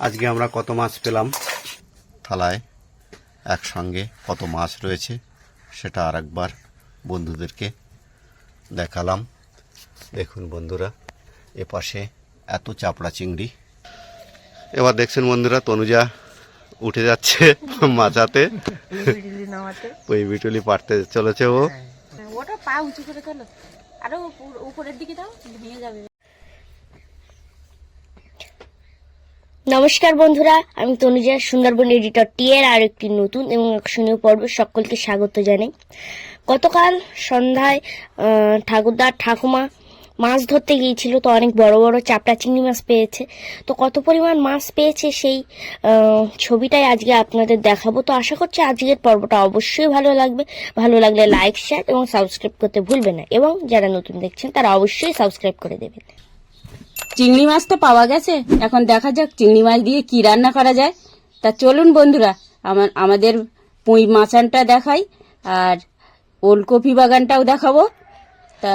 আজকে আমরা কত মাছ পেলাম? থালায় একসঙ্গে কত মাছ রয়েছে সেটা আরেকবার বন্ধুদেরকে দেখালাম। দেখুন বন্ধুরা এ পাশে এত চাপড়া চিংড়ি। এবার দেখছেন বন্ধুরা তনুজা উঠে যাচ্ছে নামাতে ওই বিটুলি পারতে চলেছে ও। ওটা পা উঁচু করে তোলো। আরও উপরের দিকে দাও ভেঙে যাবে। নমস্কার বন্ধুরা, আমি তনুজা, সুন্দরবন এডিটর টি এর আর একটি নতুন এবং আকর্ষণীয় পর্বে সকলকে স্বাগত জানাই। গতকাল সন্ধ্যায় ঠাকুরদার ঠাকুমা মাছ ধরতে গিয়েছিল, তো অনেক বড় বড় চাপড়া চিংড়ি মাছ পেয়েছে। তো কত পরিমাণ মাছ পেয়েছে সেই ছবিটাই আজকে আপনাদের দেখাবো। তো আশা করছি আজকের পর্বটা অবশ্যই ভালো লাগবে। ভালো লাগলে লাইক, শেয়ার এবং সাবস্ক্রাইব করতে ভুলবেন না। এবং যারা নতুন দেখছেন, তারা অবশ্যই সাবস্ক্রাইব করে দেবেন। চিংড়ি মাছ তো পাওয়া গেছে। এখন দেখা যাক চিংড়ি মাছ দিয়ে কি রান্না করা যায়। তা চলুন বন্ধুরা আমার আমাদের পুঁই মাছানটা দেখাই আর ওলকপি বাগানটাও দেখাবো। তা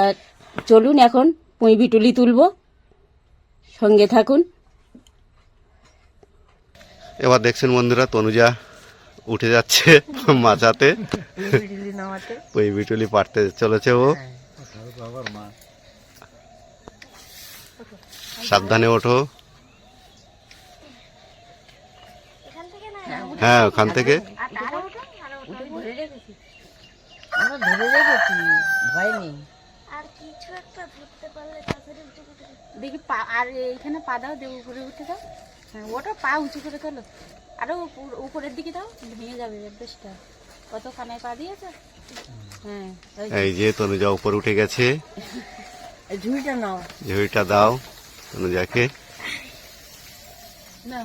চলুন এখন পুঁই বিটুলি তুলবো। সঙ্গে থাকুন। এবার দেখছেন বন্ধুরা তনুজা উঠে যাচ্ছে মাচাতে পুঁই বিটুলি পারতে চলেছে ও। সাবধানে ওঠো। হ্যাঁ ওখান থেকে। দেখি আর এইখানে পা দাও দিয়ে উপরে উঠে দাও। হ্যাঁ ওটা পা উঁচু করে তোলো। আরও উপর- উপরের দিকে দাও ভেঙে যাবে বেশটা। কত কানায় পা দিয়েছে? হ্যাঁ এই যে তনুজা উপর উঠে গেছে। এই ঝুড়িটা নাও। ঝুড়িটা দাও। তনুজাকে না।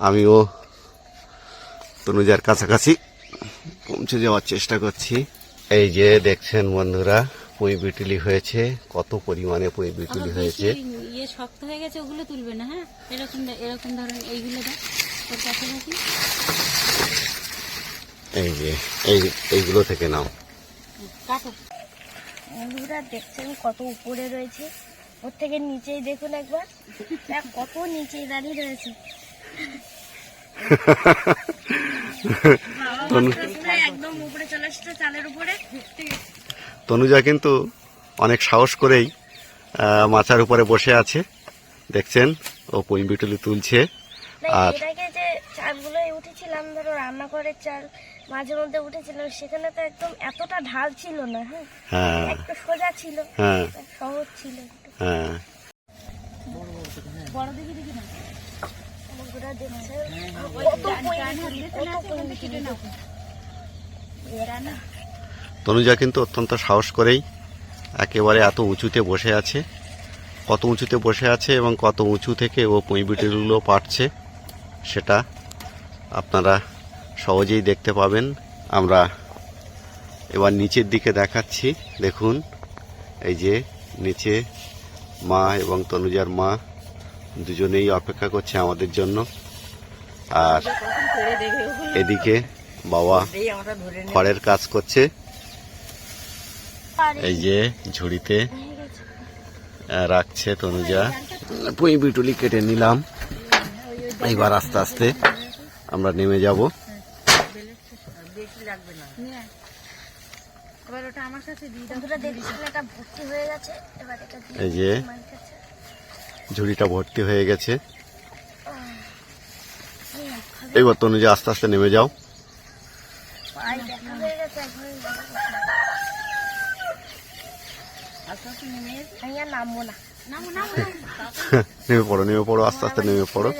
আমিও তনুজার কাছাকাছি পৌঁছে যাওয়ার চেষ্টা করছি। এই যে দেখছেন বন্ধুরা পুঁই বিটুলি হয়েছে কত পরিমাণে পুঁই বিটুলি হয়েছে। ইয়ে শক্ত হয়ে গেছে ওগুলো তুলবে না হ্যাঁ? এরকম এরকম ধরুন এইগুলো ওর কাছাকাছি। এই যে এই এইগুলো থেকে নাও। কাটো। বন্ধুরা দেখছেন কত উপরে রয়েছে? ওর থেকে নিচেই দেখুন একবার। কত নিচেই দাঁড়িয়ে রয়েছে। তনুজা কিন্তু অনেক সাহস করেই মাচার উপরে বসে আছে। দেখছেন ও পুঁই বিটুলি তুলছে আর উঠেছিলাম ধরো রান্নাঘরের চাল মাঝে মধ্যে উঠেছিলাম সেখানে তো একদম এতটা ঢাল ছিল না হ্যাঁ? হ্যাঁ। একটু সোজা ছিল হ্যাঁ। সহজ ছিল। হ্যাঁ। তনুজা কিন্তু অত্যন্ত সাহস করেই একেবারে এত উঁচুতে বসে আছে। কত উঁচুতে বসে আছে এবং কত উঁচু থেকে ও পুঁই বিটুলিগুলো পাচ্ছে সেটা আপনারা সহজেই দেখতে পাবেন। আমরা এবার নিচের দিকে দেখাচ্ছি। দেখুন, এই যে নিচে মা এবং তনুজার মা দুজনেই অপেক্ষা করছে আমাদের জন্য। আর এদিকে বাবা খড়ের কাজ করছে। এই যে ঝুড়িতে রাখছে তনুজা। পুঁই বিটুলি কেটে নিলাম। এইবার আস্তে আস্তে আমরা নেমে যাব। এবার ওটা আমার কাছে দিয়ে দাও। বন্ধুরা দেখছেন এটা ভর্তি হয়ে গেছে। এবার এটা দিয়ে এই যে ঝুড়িটা ভর্তি হয়ে গেছে। এইবার তনুজা আস্তে আস্তে নেমে যাও। নেমে পড়ো নেমে পড়ো আস্তে আস্তে নেমে পড়ো।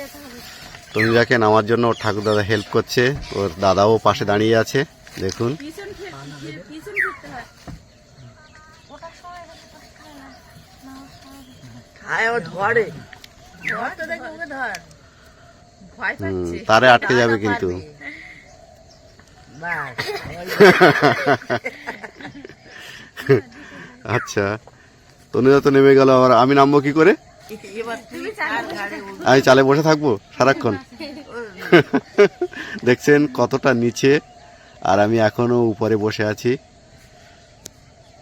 তনুজাকে নামার জন্য ওর ঠাকুর দাদা হেল্প করছে ওর দাদাও পাশে দাঁড়িয়ে আছে দেখুন। তারে আটকে যাবে কিন্তু। আচ্ছা তনুজা তো নেমে গেল আবার। আমি নামবো কি করে। আমি চালে বসে থাকব সারাক্ষণ? দেখছেন কতটা নিচে আর আমি এখনও উপরে বসে আছি।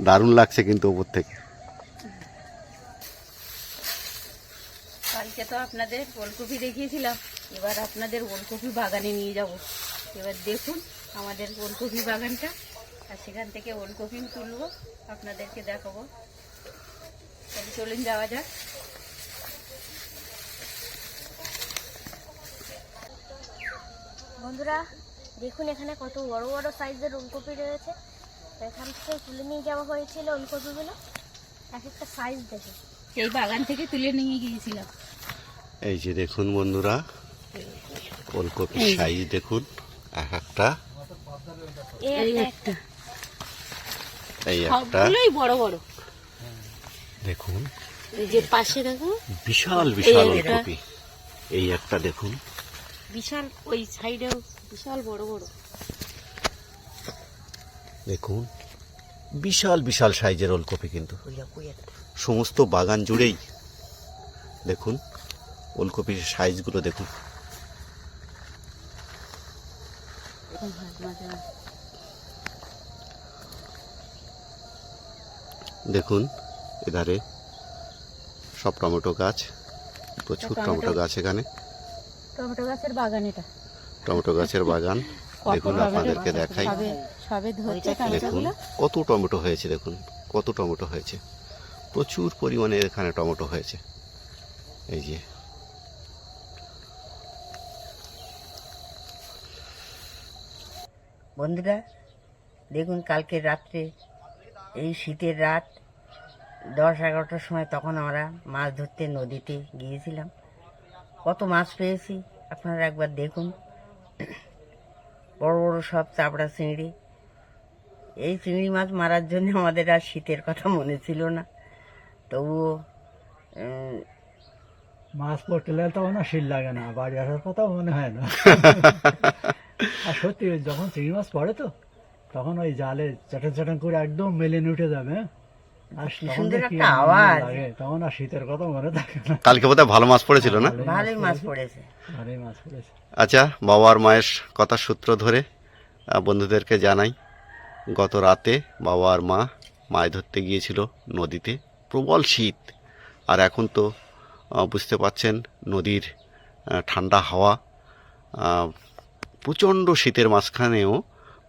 দারুণ লাগছে কিন্তু উপর থেকে। কালকে তো আপনাদের ওলকপি দেখিয়েছিলাম, এবার আপনাদের ওলকপি বাগানে নিয়ে যাব। এবার দেখুন আমাদের ওলকপি বাগানটা, আর সেখান থেকে ওলকপি তুলবো, আপনাদেরকে দেখাবো। তাহলে চলুন যাওয়া যাক। বন্ধুরা, দেখুন এখানে কত বড় বড় সাইজের ওলকপি রয়েছে। এখান থেকে তুলে নিয়ে যাওয়া হয়েছিল ওলকপিগুলো এক একটা সাইজ দেখে। এই বাগান থেকে তুলে নিয়ে গিয়েছিলাম। এই যে দেখুন বন্ধুরা ওলকপির সাইজ দেখুন এক একটা। এই এই একটা। একটা। এই একটা। বড় বড়। দেখুন। এই যে পাশে দেখো। বিশাল বিশাল ওলকপি এই একটা দেখুন। বিশাল ওই সাইডেও বিশাল বড় বড়। দেখুন বিশাল বিশাল সাইজের ওলকপি কিন্তু। সমস্ত বাগান জুড়েই দেখুন ওলকপির সাইজগুলো দেখুন। দেখুন এধারে সব টমেটো গাছ প্রচুর টমেটো। টমেটো গাছ এখানে। টমেটো গাছের বাগান এটা। টমেটো গাছের বাগান দেখুন আপনাদেরকে দেখাই। সবে ধরছে টমেটোগুলো? কত টমেটো হয়েছে দেখুন কত টমেটো হয়েছে। প্রচুর পরিমাণে এখানে টমেটো হয়েছে। এই যে। বন্ধুরা দেখুন কালকে রাত্রে এই শীতের রাত দশ এগারোটার সময় তখন আমরা মাছ ধরতে নদীতে গিয়েছিলাম। কত মাছ পেয়েছি আপনারা একবার দেখুন। বড় বড় সব চাপড়া চিংড়ি এই চিংড়ি মাছ মারার জন্য আমাদের আর শীতের কথা মনে ছিল না। তবুও মাছ পড়তে লাগলে তখন আর শীত লাগে না বাড়ি আসার কথাও মনে হয় না। আর সত্যি যখন চিংড়ি মাছ পড়ে তো তখন ওই জালে চাটান চাটান করে একদম মেলেন উঠে যাবে হ্যাঁ? আর কি তখন সুন্দর যে কি একটা আনন্দ আওয়াজ। লাগে তখন আর শীতের কথা মনে থাকে না। কালকে বোধহয় ভালো মাছ পড়েছিল না? ভালোই মাছ পড়েছে। ভালোই মাছ পড়েছে। আচ্ছা বাবা আর মায়ের কথা সূত্র ধরে বন্ধুদেরকে জানাই গত রাতে বাবা আর মা মাছ ধরতে গিয়েছিল নদীতে। প্রবল শীত। আর এখন তো বুঝতে পাচ্ছেন নদীর ঠান্ডা হাওয়া প্রচণ্ড শীতের মাঝখানেও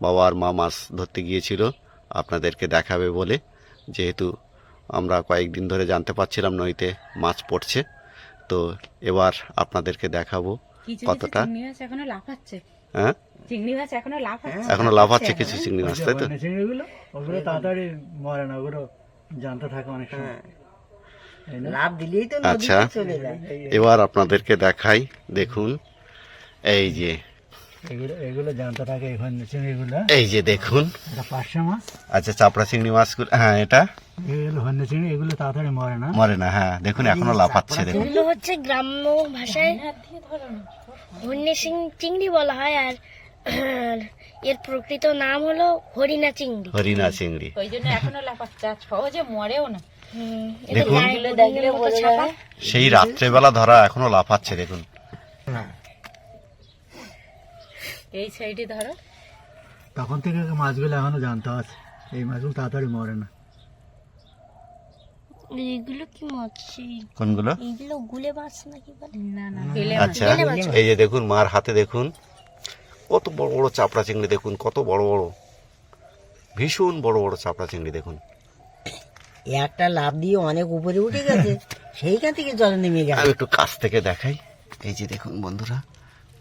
বাবা আর মা মাছ ধরতে গিয়েছিল। আপনাদেরকে দেখাবে বলে। যেহেতু আমরা কয়েকদিন ধরে জানতে পারছিলাম নদীতে মাছ পড়ছে তো এবার আপনাদেরকে দেখাবো কতটা? এখনও লাফাচ্ছে? হ্যাঁ? চিংড়ি মাছ এখনও লাফাচ্ছে এখনও লাফাচ্ছে কিছু চিংড়ি মাছ তাই তো? চিংড়িগুলো ওগুলো তাড়াতাড়ি মরে না ওগুলো জানতে থাকে অনেক সময়। হ্যাঁ? লাভ দিলেই তো আচ্ছা। নদীতে চলে যায়। এবার আপনাদেরকে দেখাই দেখুন এই যে। এগুলো এগুলো জানতে থাকে এখন চিংড়িগুলো। এই যে দেখুন। এটা পাঁচশো মাছ। আচ্ছা চাপড়া চিংড়ি মাছগুলো হ্যাঁ এটা? এগুলো হন্য চিংড়ি এগুলো তাড়াতাড়ি মরে না। মরে না হ্যাঁ দেখুন এখনও লাফাচ্ছে দেখুন। এগুলো হচ্ছে গ্রাম্য ভাষায় হন্যে সিং- চিংড়ি বলা হয় আর এর প্রকৃত নাম হলো হরিণা চিংড়ি। হরিণা চিংড়ি। ওই জন্য এখনও লাফাচ্ছে। সহজে মরেও না। দেখুন। সেই রাত্রেবেলা ধরা এখনও লাফাচ্ছে দেখুন। এই সাইডে ধরো। তখন থেকে মাছগুলো এখনও জানতে আছে এই মাছগুলো তাড়াতাড়ি মরে না। এইগুলো কি মাছ কোনগুলো? এইগুলো গুলে মাছ নাকি বলে? না না আচ্ছা এই যে দেখুন মার হাতে দেখুন কত বড় বড় চাপড়া চিংড়ি দেখুন কত বড় বড়। ভীষণ বড় বড় চাপড়া চিংড়ি দেখুন। একটা লাভ দিয়ে অনেক উপরে উঠে গেছে সেইখান থেকে জল নেমে গেল। আমি একটু কাছ থেকে দেখাই। এই যে দেখুন বন্ধুরা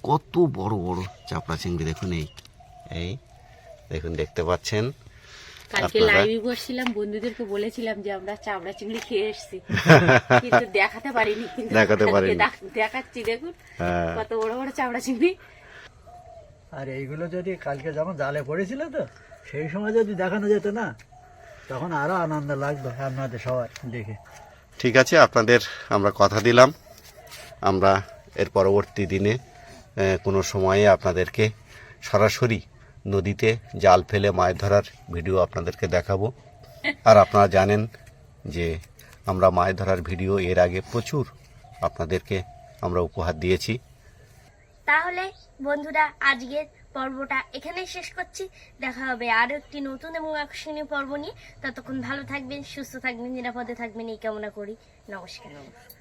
কত বড় বড় চাপড়া চিংড়ি দেখুন এই। এই দেখুন দেখতে পাচ্ছেন? কালকে লাইভে বসছিলাম বন্ধুদেরকে বলেছিলাম যে আমরা চাবড়া চিংড়ি খেয়ে এসেছি। কিন্তু দেখাতে পারিনি কিন্তু দেখাতে পারিনি। দেখাচ্ছি দেখুন হ্যাঁ। কত বড় বড় চাবড়া চিংড়ি। আর এইগুলো যদি কালকে যখন জালে পড়েছিল তো সেই সময় যদি দেখানো যেত না তখন আরও আনন্দ লাগবে আপনাদের সবার দেখে। ঠিক আছে আপনাদের আমরা কথা দিলাম। আমরা এর পরবর্তী দিনে কোনো সময়ে আপনাদেরকে সরাসরি নদীতে জাল ফেলে মাছ ধরার ভিডিও আপনাদেরকে দেখাবো। আর আপনারা জানেন যে আমরা মাছ ধরার ভিডিও এর আগে প্রচুর আপনাদেরকে আমরা উপহার দিয়েছি। তাহলে বন্ধুরা, আজকের পর্বটা এখানেই শেষ করছি। দেখা হবে আরও একটি নতুন এবং আকর্ষণীয় পর্ব নিয়ে। ততক্ষণ ভালো থাকবেন, সুস্থ থাকবেন, নিরাপদে থাকবেন। এই কামনা করি। নমস্কার নমস্কার।